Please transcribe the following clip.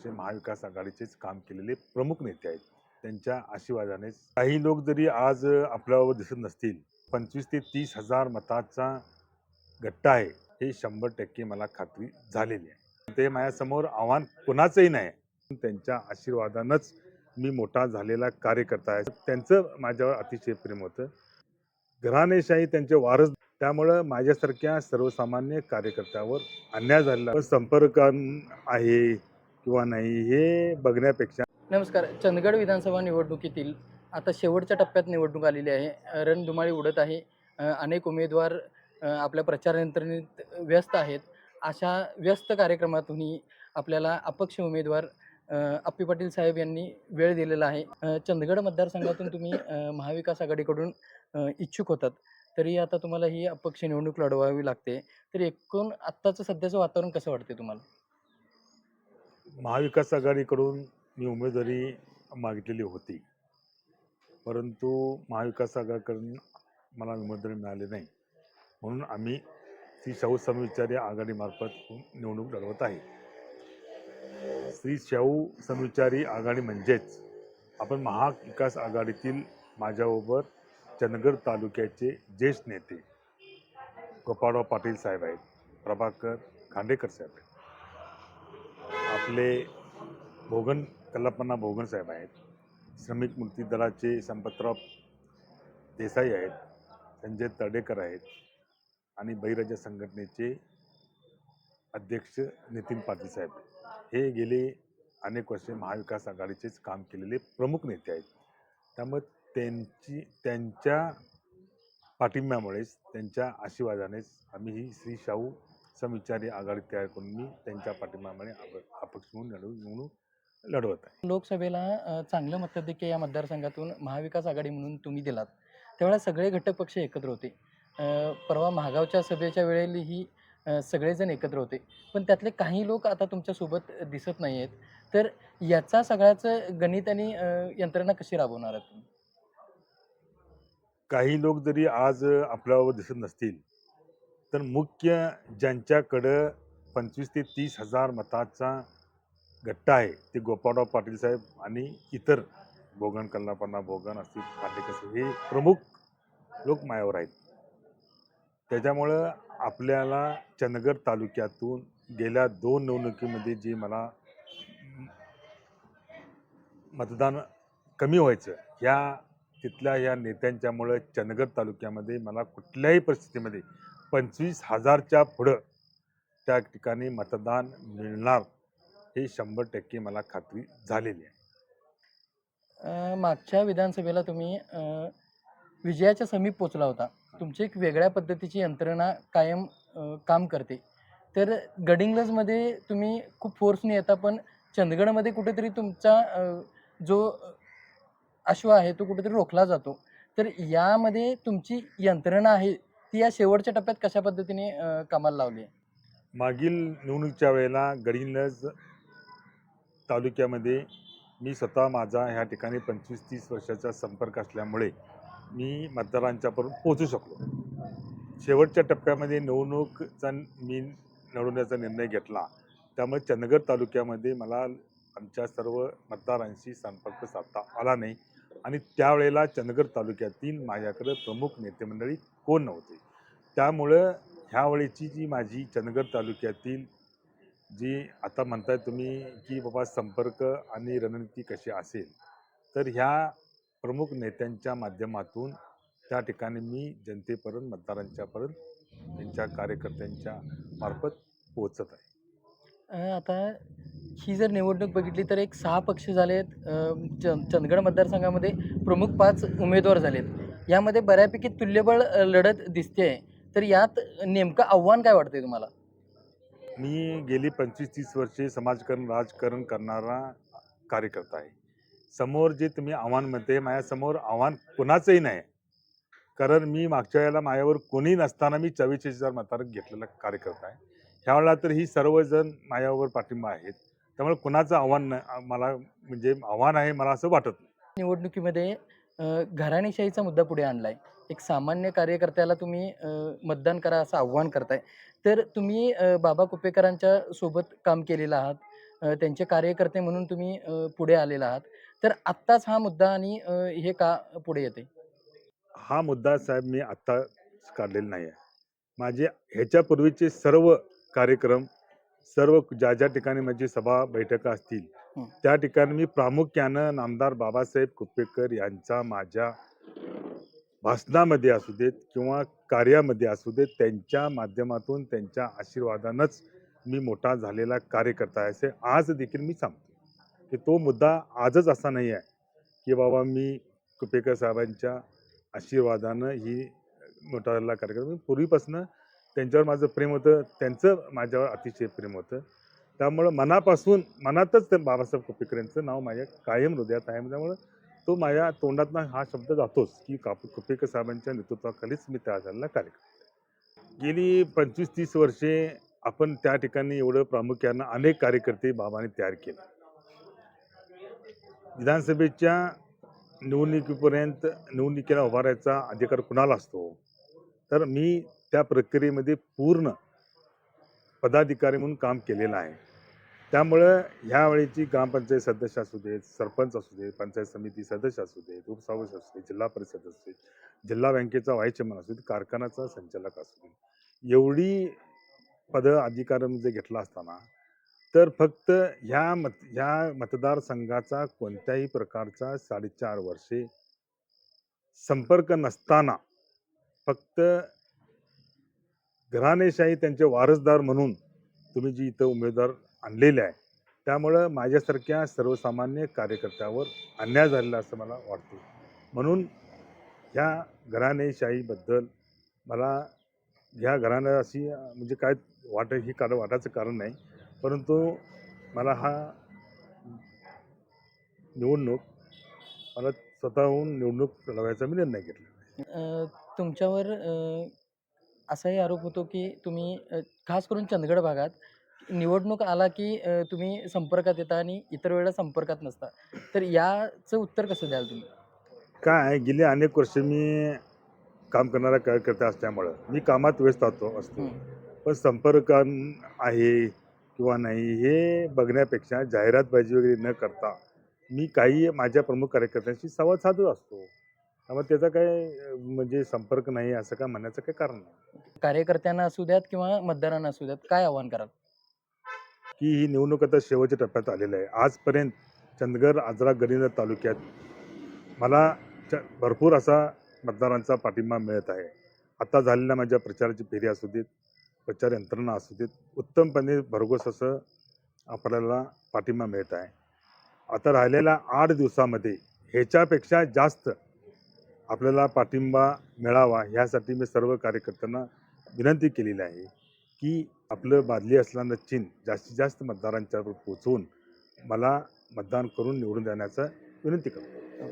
जे महाविकास आघाडीचेच काम केलेले प्रमुख नेते आहेत त्यांच्या आशीर्वादाने काही लोक जरी आज आपल्यावर दिसत नसतील पंचवीस ते तीस हजार मताचा गट्टा आहे हे शंभर टक्के मला खात्री झालेली आहे. ते माझ्यासमोर आव्हान कोणाचंही नाही त्यांच्या आशीर्वादानंच मी मोठा झालेला कार्यकर्ता आहे. त्यांचं माझ्यावर अतिशय प्रेम होतं. घराणेशाही त्यांचे वारस त्यामुळं माझ्यासारख्या सर्वसामान्य कार्यकर्त्यावर अन्याय झालेला संपर्क आहे. किंवा नाही हे बघण्यापेक्षा. नमस्कार. चंदगड विधानसभा निवडणुकीतील आता शेवटच्या टप्प्यात निवडणूक आलेली आहे. रणधुमाळी उडत आहे. अनेक उमेदवार आपल्या प्रचार यंत्रणेत व्यस्त आहेत. अशा व्यस्त कार्यक्रमातूनही आपल्याला अपक्ष उमेदवार अप्पी पाटील साहेब यांनी वेळ दिलेला आहे. चंदगड मतदारसंघातून तुम्ही महाविकास आघाडीकडून इच्छुक होतात. तरी आता तुम्हाला ही अपक्ष निवडणूक लढवावी लागते. तर एकूण आत्ताचं सध्याचं वातावरण कसं वाटते तुम्हाला? महाविकास आघाडीकडून मी उमेदवारी मागितलेली होती. परंतु महाविकास आघाडीकडून मला उमेदवारी मिळाली नाही. म्हणून आम्ही श्री शाहू समविचारी आघाडीमार्फत निवडणूक लढवत आहे. श्री शाहू समविचारी आघाडी म्हणजेच आपण महाविकास आघाडीतील माझ्याबरोबर चंदगड तालुक्याचे ज्येष्ठ नेते गोपाळराव पाटील साहेब आहेत. प्रभाकर खांडेकर साहेब आहेत. आपले भोगन कल्पना भोगन साहेब आहेत. श्रमिक मुक्ती दलाचे संपतराव देसाई आहेत. संजय तडेकर आहेत. आणि बहिराजा संघटनेचे अध्यक्ष नितीन पाटील साहेब. हे गेले अनेक वर्षे महाविकास आघाडीचेच काम केलेले प्रमुख नेते आहेत. त्यामुळे त्यांची त्यांच्या पाठिंब्यामुळेच त्यांच्या आशीर्वादानेच आम्ही ही श्री शाहू समविचारी आघाडी तयार करून मी त्यांच्या पाठिंब्यामुळे आप- अपक्ष म्हणून लढू म्हणून लढवत आहे. लोकसभेला चांगलं मताधिक्य या मतदारसंघातून महाविकास आघाडी म्हणून तुम्ही दिलात. त्यावेळेला सगळे घटक पक्ष एकत्र होते. परवा महागावच्या सभेच्या वेळेलाही सगळेजण एकत्र होते. पण त्यातले काही लोक आता तुमच्यासोबत दिसत नाही आहेत. तर याचा सगळ्याचं गणित आणि यंत्रणा कशी राबवणार आहात तुम्ही? काही लोक जरी आज आपल्यावर दिसत नसतील तर मुख्य ज्यांच्याकडं पंचवीस ते तीस हजार मताचा गट्टा आहे ते गोपाळराव पाटील साहेब आणि इतर भोगण कल्लापन्ना भोगण असतील पाटेकर साहेब हे प्रमुख लोक मायावर आहेत. त्याच्यामुळं आपल्याला चंदगड तालुक्यातून गेल्या दोन निवडणुकीमध्ये जे मला मतदान कमी व्हायचं ह्या तिथल्या या नेत्यांच्यामुळं चंदगड तालुक्यामध्ये मला कुठल्याही परिस्थितीमध्ये पंचवीस हजारच्या पुढं त्या ठिकाणी मतदान मिळणार हे शंभर टक्के मला खात्री झालेली आहे. मागच्या विधानसभेला तुम्ही विजयाच्या समीप पोचला होता. तुमची एक वेगळ्या पद्धतीची यंत्रणा कायम काम करते. तर गडिंग्लजमध्ये तुम्ही खूप फोर्सने येता पण चंदगडमध्ये कुठेतरी तुमचा जो अश्व आहे तो कुठेतरी रोखला जातो. तर यामध्ये तुमची यंत्रणा आहे ती या शेवटच्या टप्प्यात कशा पद्धतीने अ, कामाला लावली आहे? मागील निवडणुकीच्या वेळेला गडिंग्लज तालुक्यामध्ये मी स्वतः माझा ह्या ठिकाणी पंचवीस तीस वर्षाचा संपर्क असल्यामुळे मी मतदारांच्यापर्यंत पोहोचू शकलो. शेवटच्या टप्प्यामध्ये निवडणूकचा मी लढवण्याचा निर्णय घेतला. त्यामुळे चंदगड तालुक्यामध्ये मला आमच्या सर्व मतदारांशी संपर्क साधता आला नाही. आणि त्यावेळेला चंदगड तालुक्यातील माझ्याकडं प्रमुख नेतेमंडळी कोण नव्हते? त्यामुळं ह्यावेळेची जी माझी चंदगड तालुक्यातील जी आता म्हणताय तुम्ही की बाबा संपर्क आणि रणनीती कशी असेल तर ह्या प्रमुख नेत्यांच्या माध्यमातून त्या ठिकाणी मी जनतेपर्यंत मतदारांच्यापर्यंत त्यांच्या कार्यकर्त्यांच्या मार्फत पोहोचत आहे. आता ही जर निवडणूक बघितली तर एक सहा पक्ष झाले आहेत च चंदगड मतदारसंघामध्ये प्रमुख पाच उमेदवार झालेत. यामध्ये बऱ्यापैकी तुल्यबळ लढत दिसते आहे तर यात नेमकं आव्हान काय वाटतंय तुम्हाला? मी गेली पंचवीस तीस वर्षे समाजकारण राजकारण करणारा कार्यकर्ता आहे. समोर जे तुम्ही आव्हान म्हणते माझ्यासमोर आव्हान कुणाचंही नाही. कारण मी मागच्या वेळेला माझ्यावर कोणी नसताना मी चव्वेचाळीस हजार मतार घेतलेला कार्यकर्ता आहे. ह्यावेळेला तर ही सर्वजण माझ्यावर पाठिंबा आहेत. त्यामुळे कुणाचं आव्हान नाही मला म्हणजे आव्हान आहे मला असं वाटत नाही. निवडणुकीमध्ये घराणेशाहीचा मुद्दा पुढे आणला आहे एक सामान्य कार्यकर्त्याला तुम्ही मतदान करा असं आव्हान करताय. तर तुम्ही बाबा कुपेकरांच्या सोबत काम केलेलं आहात त्यांचे कार्यकर्ते म्हणून तुम्ही पुढे आलेला आहात. तर आत्ताच हा मुद्दा आणि हे का पुढे येते हा मुद्दा साहेब मी आत्ता काढलेला नाही आहे माझे ह्याच्यापूर्वीचे सर्व कार्यक्रम सर्व ज्या ज्या ठिकाणी माझी सभा बैठका असतील. त्या ठिकाणी मी प्रामुख्यानं नामदार बाबासाहेब कुपेकर यांचा माझ्या भाषणामध्ये असू देत किंवा कार्यामध्ये असू देत त्यांच्या माध्यमातून त्यांच्या आशीर्वादानंच मी मोठा झालेला कार्यकर्ता आहे असे आज देखील मी सांगतो की तो मुद्दा आजच असा नाही आहे की बाबा मी कुपेकर साहेबांच्या आशीर्वादानं ही मोठा झालेला कार्यक्रम पूर्वीपासून त्यांच्यावर माझं प्रेम होतं त्यांचं माझ्यावर अतिशय प्रेम होतं. त्यामुळं मनापासून मनातच ते बाबासाहेब कुपेकरांचं नाव माझ्या कायम हृदयात आहे. त्यामुळं तो माझ्या तोंडातनं हा शब्द जातोच की काप कुपेकर साहेबांच्या नेतृत्वाखालीच मी त्या झालेला कार्यक्रम गेली पंचवीस तीस वर्षे आपण त्या ठिकाणी एवढं प्रामुख्यानं अनेक कार्यकर्ते बाबांनी तयार केले. विधानसभेच्या निवडणुकीपर्यंत निवडणुकीला उभारायचा अधिकार कुणाला असतो? तर मी त्या प्रक्रियेमध्ये पूर्ण पदाधिकारी म्हणून काम केलेलं आहे. त्यामुळं ह्यावेळीची ग्रामपंचायत सदस्य असू देत सरपंच असू देत पंचायत समिती सदस्य असू देत उपसभापती असू देत जिल्हा परिषद असू देत जिल्हा बँकेचा व्हाईस चेअरमन असू देत कारखान्याचा संचालक असू देत एवढी पदं अधिकारामध्ये घेतला असताना तर फक्त ह्या मत ह्या मतदारसंघाचा कोणत्याही प्रकारचा साडेचार वर्षे संपर्क नसताना फक्त घराणेशाही त्यांचे वारसदार म्हणून तुम्ही जी इथं उमेदवार आणलेले आहे त्यामुळं माझ्यासारख्या सर्वसामान्य कार्यकर्त्यावर अन्याय झालेला असं मला वाटतं. म्हणून ह्या घराणेशाहीबद्दल मला ह्या घराण्याशी म्हणजे काय वाट ही कारण वाटायचं कारण नाही परंतु मला हा निवडणूक मला स्वतःहून निवडणूक लढवायचा मी निर्णय घेतला तुमच्यावर असाही आरोप होतो की तुम्ही खास करून चंदगड भागात निवडणूक आला की तुम्ही संपर्कात येता आणि इतर वेळेला संपर्कात नसता. तर याचं उत्तर कसं द्याल तुम्ही? काय गेली अनेक वर्ष मी काम करणारा कार्यकर्ता असल्यामुळं मी कामात व्यस्त असतो असतो. पण संपर्क आहे किंवा नाही हे बघण्यापेक्षा जाहिरातबाजी वगैरे न करता मी काही माझ्या प्रमुख कार्यकर्त्यांशी संवाद साधत असतो. त्यामुळे त्याचा काय अं, म्हणजे संपर्क नाही असं काय म्हणण्याचं काही कारण नाही. कार्यकर्त्यांना असू द्यात किंवा मतदारांना असू द्यात काय आव्हान कराल? की ही निवडणूक आता शेवटच्या टप्प्यात आलेलं आहे. आजपर्यंत चंदगड आजरा गडिंग्लज तालुक्यात मला च भरपूर असा मतदारांचा पाठिंबा मिळत आहे. आता झालेल्या माझ्या प्रचाराची फेरी असू देत प्रचार यंत्रणा असू देत उत्तमपणे भरघोस असं आपल्याला पाठिंबा मिळत आहे. आता राहिलेल्या आठ दिवसामध्ये ह्याच्यापेक्षा जास्त आपल्याला पाठिंबा मिळावा ह्यासाठी मी सर्व कार्यकर्त्यांना विनंती केलेली आहे की आपलं बादली असलेलं चिन्ह जास्तीत जास्त मतदारांच्यावर पोचवून मला मतदान करून निवडून देण्याचं विनंती करतो.